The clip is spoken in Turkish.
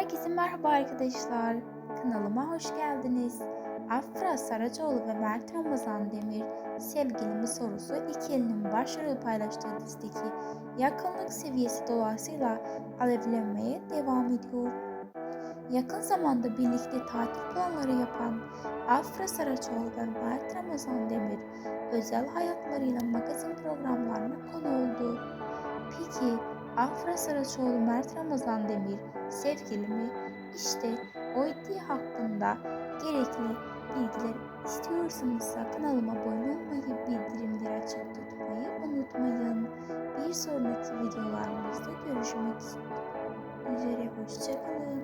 Herkese merhaba arkadaşlar. Kanalıma hoş geldiniz. Afra Saracoğlu ve Mert Ramazan Demir sevgili mi sorusu ikilinin başarılı paylaştığı dizideki yakınlık seviyesi dolayısıyla alevlenmeye devam ediyor. Yakın zamanda birlikte tatil planları yapan Afra Saraçoğlu ve Mert Ramazan Demir özel hayatlarıyla magazin programlarına konu oldu. Peki Afra Saraçoğlu Mert Ramazan Demir sevgili mi? İşte o iddia hakkında gerekli bilgiler istiyorsanız kanalıma abone olmayı, bildirimleri açık tutmayı unutmayın. Bir sonraki videolarımızda görüşmek üzere. Hoşçakalın.